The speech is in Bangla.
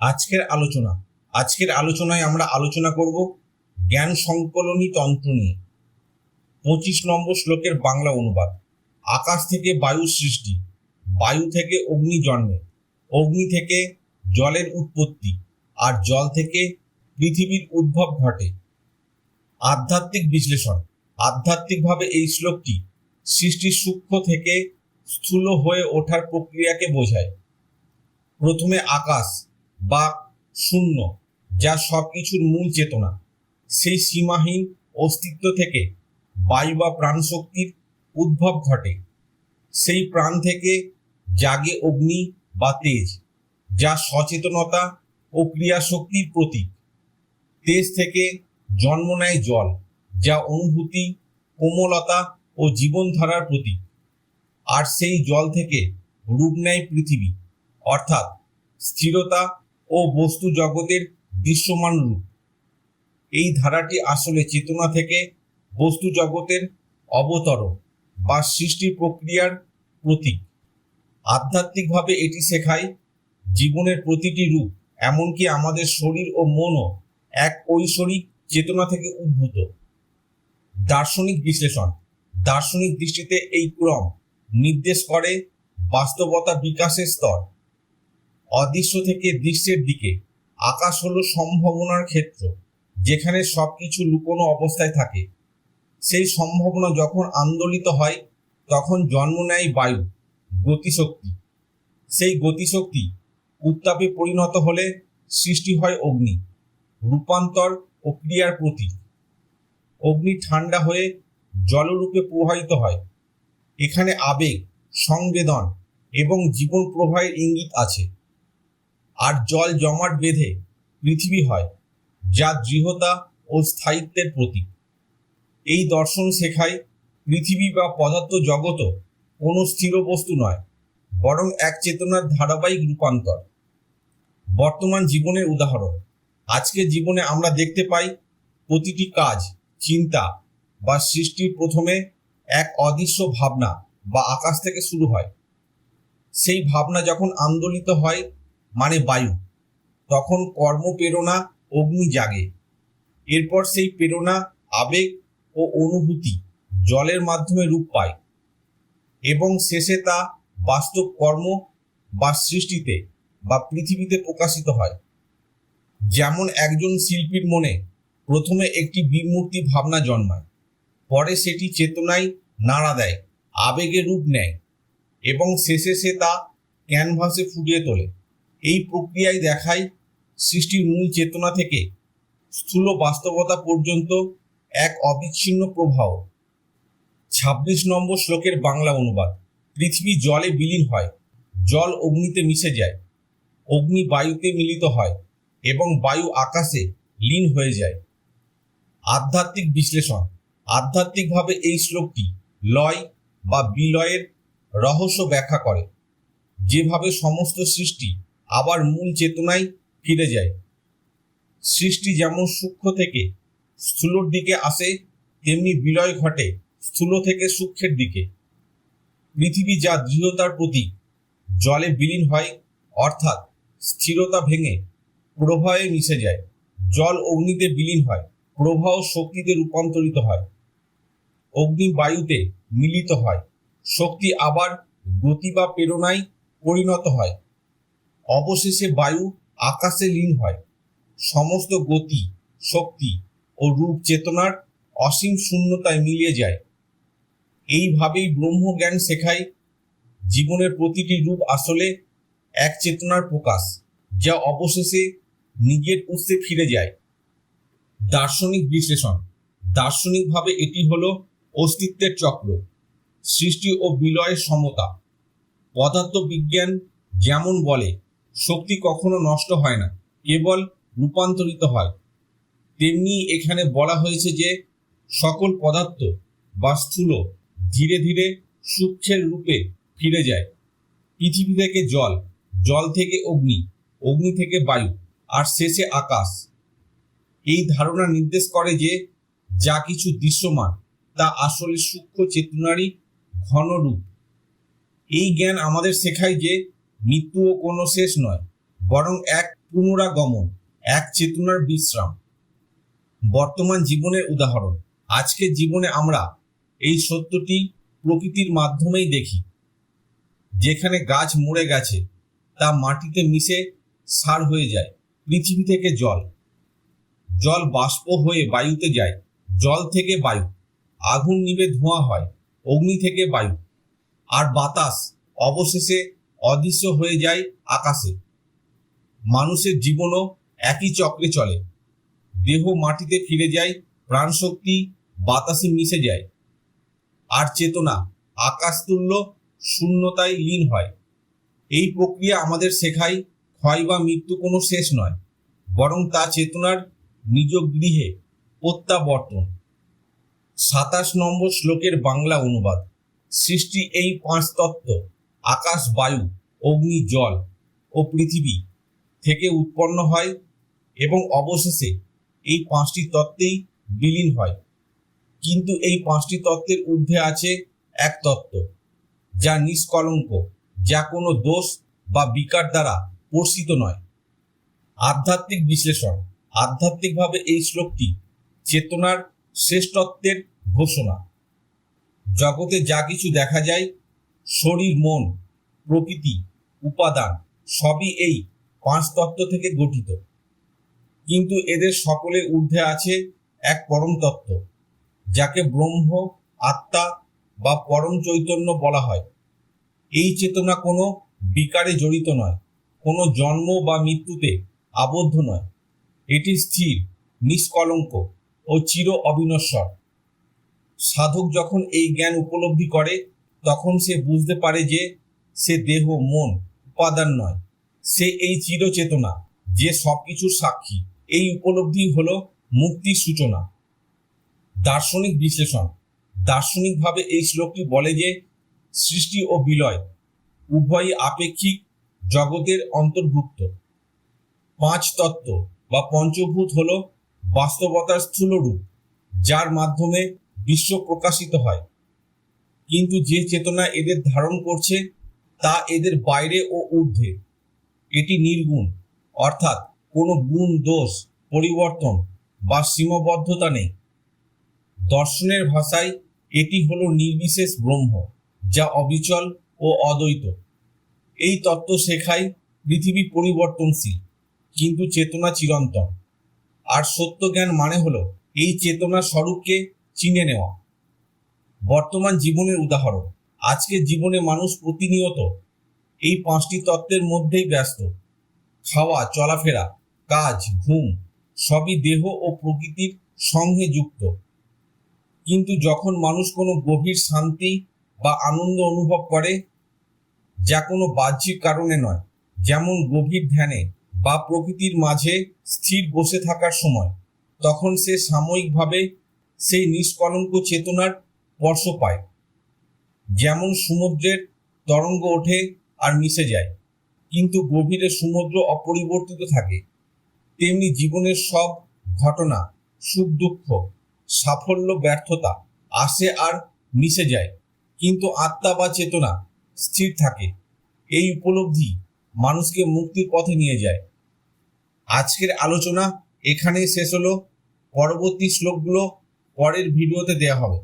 আজকের আলোচনা। আজকের আলোচনায় আমরা আলোচনা করব জ্ঞান সংকলনী তন্ত্র নিয়ে। পঁচিশ নম্বর শ্লোকের বাংলা অনুবাদ। আকাশ থেকে বায়ু সৃষ্টি। বায়ু থেকে অগ্নি জন্মে। অগ্নি থেকে জলের উৎপত্তি আর জল থেকে পৃথিবীর উদ্ভব ঘটে। আধ্যাত্মিক বিশ্লেষণ। আধ্যাত্মিকভাবে এই শ্লোকটি সৃষ্টির সূক্ষ্ম থেকে স্থূল হয়ে ওঠার প্রক্রিয়াকে বোঝায়। প্রথমে আকাশ। বা শূন্য, যা সব কিছুর মূল চেতনা। সেই সীমাহীন অস্তিত্ব থেকে বায়ু বা প্রাণশক্তির উদ্ভব ঘটে। সেই প্রাণ থেকে জাগে অগ্নি বা তেজ, যা সচেতনতা ও ক্রিয়াশক্তির প্রতীক। তেজ থেকে জন্ম নেয় জল, যা অনুভূতি, কোমলতা ও জীবনধারার প্রতীক। আর সেই জল থেকে রূপ নেয় পৃথিবী, অর্থাৎ স্থিরতা ও বস্তু জগতের দৃশ্যমান রূপ। এই ধারাটি আসলে চেতনা থেকে বস্তু জগতের অবতরণ বা সৃষ্টি প্রক্রিয়ার প্রতীক। আধ্যাত্মিকভাবে এটি শেখায় জীবনের প্রতিটি রূপ, এমনকি আমাদের শরীর ও মনও এক ঐশ্বরিক চেতনা থেকে উদ্ভূত। দার্শনিক বিশ্লেষণ, দার্শনিক দৃষ্টিতে এই ক্রম নির্দেশ করে বাস্তবতা বিকাশের স্তর। অদৃশ্য থেকে দৃশ্যের দিকে। আকাশ হলো সম্ভাবনার ক্ষেত্র, যেখানে সবকিছু লুকোনো অবস্থায় থাকে। সেই সম্ভাবনা যখন আন্দোলিত হয়, তখন জন্ম নেয় বায়ু, গতিশক্তি। সেই গতিশক্তি উত্তাপে পরিণত হলে সৃষ্টি হয় অগ্নি, রূপান্তর ও ক্রিয়ার প্রতীক। অগ্নি ঠান্ডা হয়ে জলরূপে প্রবাহিত হয়। এখানে আবেগ, সংবেদন এবং জীবন প্রবাহের ইঙ্গিত আছে। আর জল জমাট বেঁধে পৃথিবী হয়, যা দৃঢ়তা ও স্থায়িত্বের প্রতীক। এই দর্শন শেখায় পৃথিবী বা পদার্থ জগৎ কোনো স্থির বস্তু নয়, বরং এক চেতনার ধারাবাহিক রূপান্তর। বর্তমান জীবনের উদাহরণ, আজকের জীবনে আমরা দেখতে পাই প্রতিটি কাজ, চিন্তা বা সৃষ্টির প্রথমে এক অদৃশ্য ভাবনা বা আকাশ থেকে শুরু হয়। সেই ভাবনা যখন আন্দোলিত হয় মানে বায়ু। তখন কর্মপ্রেরণা অগ্নি জাগে। এরপর সেই প্রেরণা, আবেগ ও অনুভূতি জলের মাধ্যমে রূপ পায় এবং শেষে তা বাস্তব কর্ম বা সৃষ্টিতে বা পৃথিবীতে প্রকাশিত হয়। যেমন একজন শিল্পীর মনে প্রথমে একটি বিমূর্তি ভাবনা জন্মায়, পরে সেটি চেতনায় নাড়া দেয়, আবেগে রূপ নেয় এবং শেষে সে তা ক্যানভাসে ফুটিয়ে তোলে। এই প্রক্রিয়ায় দেখায় সৃষ্টির মূল চেতনা থেকে স্থূল বাস্তবতা পর্যন্ত এক অবিচ্ছিন্ন প্রবাহ ছাব্বিশ নম্বর শ্লোকের বাংলা অনুবাদ। পৃথিবী জলে বিলীন হয়, জল অগ্নিতে মিশে যায়, অগ্নি বায়ুতে মিলিত হয় এবং বায়ু আকাশে লীন হয়ে যায়। আধ্যাত্মিক বিশ্লেষণ। আধ্যাত্মিকভাবে এই শ্লোকটি লয় বা বিলয়ের রহস্য ব্যাখ্যা করে। যেভাবে সমস্ত সৃষ্টি আবার মূল চেতনায় ফিরে যায়। সৃষ্টি যেমন সূক্ষ্ম থেকে স্থূলর দিকে আসে, তেমনি বিলয় ঘটে স্থূল থেকে সূক্ষ্মের দিকে। পৃথিবী যা দৃঢ়তার প্রতীক, জলে বিলীন হয়, অর্থাৎ স্থিরতা ভেঙে প্রবাহে মিশে যায়। জল অগ্নিতে বিলীন হয়, প্রবাহ শক্তিতে রূপান্তরিত হয়। অগ্নি বায়ুতে মিলিত হয়, শক্তি আবার গতি বা প্রেরণায় পরিণত হয়। অবশেষে বায়ু আকাশে লীন হয়। সমস্ত গতি, শক্তি ও রূপ চেতনার অসীম শূন্যতায় মিলিয়ে যায়। এইভাবেই ব্রহ্মজ্ঞান শেখায় জীবনের প্রতিটি রূপ আসলে এক চেতনার প্রকাশ, যা অবশেষে নিজের উৎসে ফিরে যায়। দার্শনিক বিশ্লেষণ। দার্শনিকভাবে এটি হল অস্তিত্বের চক্র, সৃষ্টি ও বিলয়ের সমতা। পদার্থ বিজ্ঞান যেমন বলে শক্তি কখনো নষ্ট হয় না, কেবল রূপান্তরিত হয়। তেমনি এখানে বলা হয়েছে যে, সকল পদার্থ বা স্থূল ধীরে ধীরে সূক্ষ্মের রূপে ফিরে যায়। পৃথিবী থেকে জল জল থেকে অগ্নি অগ্নি থেকে বায়ু, আর শেষে আকাশ। এই ধারণা নির্দেশ করে যে, যা কিছু দৃশ্যমান, তা আসলে সূক্ষ্ম চেতনারই ঘন রূপ এই জ্ঞান আমাদের শেখায় যে মৃত্যুও কোনো শেষ নয়, বরং এক পুনরাগমন, এক চেতনার বিশ্রাম। বর্তমান জীবনের উদাহরণ আজকের জীবনে আমরা এই সত্যটি প্রকৃতির মাধ্যমেই দেখি। যেখানে গাছ মরে গেছে, তা মাটিতে মিশে সার হয়ে যায়, পৃথিবী থেকে জল। জল বাষ্প হয়ে বায়ুতে যায়, জল থেকে বায়ু। আগুন নিভে ধোঁয়া হয়, অগ্নি থেকে বায়ু। আর বাতাস অবশেষে অদৃশ্য হয়ে যায় আকাশে। মানুষের জীবনও একই চক্রে চলে। দেহ মাটিতে ফিরে যায়, প্রাণশক্তি বাতাসে মিশে যায়। আর চেতনা আকাশ তুল্য শূন্যতায় লীন হয়। এই প্রক্রিয়া আমাদের শেখায়, ক্ষয় বা মৃত্যু কোনো শেষ নয়, বরং তা চেতনার নিজ গৃহে প্রত্যাবর্তন। সাতাশ নম্বর শ্লোকের বাংলা অনুবাদ। সৃষ্টি এই পাঁচ তত্ত্ব। আকাশ, বায়ু, অগ্নি, জল ও পৃথিবী থেকে উৎপন্ন হয় এবং অবশেষে এই পাঁচটি তত্ত্বেই বিলীন হয়। কিন্তু এই পাঁচটি তত্ত্বের ঊর্ধ্বে আছে এক তত্ত্ব, যা নিষ্কলঙ্ক, যা কোনো দোষ বা বিকার দ্বারা পোষিত নয়। আধ্যাত্মিক বিশ্লেষণ, আধ্যাত্মিকভাবে এই শ্লোকটি চেতনার শ্রেষ্ঠত্বের ঘোষণা। জগতে যা কিছু দেখা যায় শরীর, মন, প্রকৃতি, উপাদান সবই এই পাঁচ তত্ত্ব থেকে গঠিত। কিন্তু এদের সকলের ঊর্ধ্বে আছে এক পরম তত্ত্ব, যাকে ব্রহ্ম, আত্মা বা পরম চৈতন্য বলা হয়। এই চেতনা কোনো বিকারে জড়িত নয়, কোনো জন্ম বা মৃত্যুতে আবদ্ধ নয়। এটি স্থির, নিষ্কলঙ্ক ও চির অবিনশ্বর। সাধক যখন এই জ্ঞান উপলব্ধি করে তখন সে বুঝতে পারে যে সে দেহ, মন উপাদান নয়। সে এই চিরচেতনা, যে সবকিছুর সাক্ষী। এই উপলব্ধি হলো মুক্তির সূচনা। দার্শনিক বিশ্লেষণ। দার্শনিকভাবে এই শ্লোকটি বলে যে, সৃষ্টি ও বিলয় উভয়ই আপেক্ষিক জগতের অন্তর্ভুক্ত। পাঁচ তত্ত্ব বা পঞ্চভূত হল বাস্তবতার স্থূল রূপ যার মাধ্যমে বিশ্ব প্রকাশিত হয়। কিন্তু যে চেতনা এদের ধারণ করছে, তা এদের বাইরে ও ঊর্ধ্বে। এটি নির্গুণ, অর্থাৎ কোনো গুণ, দোষ, পরিবর্তন বা সীমাবদ্ধতা নেই। দর্শনের ভাষায় এটি হলো নির্বিশেষ ব্রহ্ম, যা অবিচল ও অদ্বৈত। এই তত্ত্ব শেখায় পৃথিবী পরিবর্তনশীল, কিন্তু চেতনা চিরন্তন। আর সত্য জ্ঞান মানে হলো এই চেতনা স্বরূপকে চিনে নেওয়া। বর্তমান জীবনের উদাহরণ। আজকের জীবনে মানুষ প্রতিনিয়ত এই পাঁচটি তত্ত্বের মধ্যেই ব্যস্ত। খাওয়া, চলাফেরা, কাজ, ঘুম সবই দেহ ও প্রকৃতির সঙ্গে যুক্ত। কিন্তু যখন মানুষ কোনো গভীর শান্তি বা আনন্দ অনুভব করে, যা কোনো বাহ্যিক কারণে নয়, যেমন গভীর ধ্যানে বা প্রকৃতির মাঝে স্থির বসে থাকার সময়, তখন সে সাময়িকভাবে সেই নিষ্কলঙ্ক চেতনার স্পর্শ পায়। যেমন সমুদ্রের তরঙ্গ ওঠে আর মিশে যায়, কিন্তু গভীরে সমুদ্র অপরিবর্তিত থাকে, তেমনি জীবনের সব ঘটনা সুখ, দুঃখ, সাফল্য, ব্যর্থতা আসে আর মিশে যায়, কিন্তু আত্মা বা চেতনা স্থির থাকে। এই উপলব্ধি মানুষকে মুক্তির পথে নিয়ে যায়। আজকের আলোচনা এখানেই শেষ হলো। পরবর্তী শ্লোকগুলো পরের ভিডিওতে দেওয়া হবে।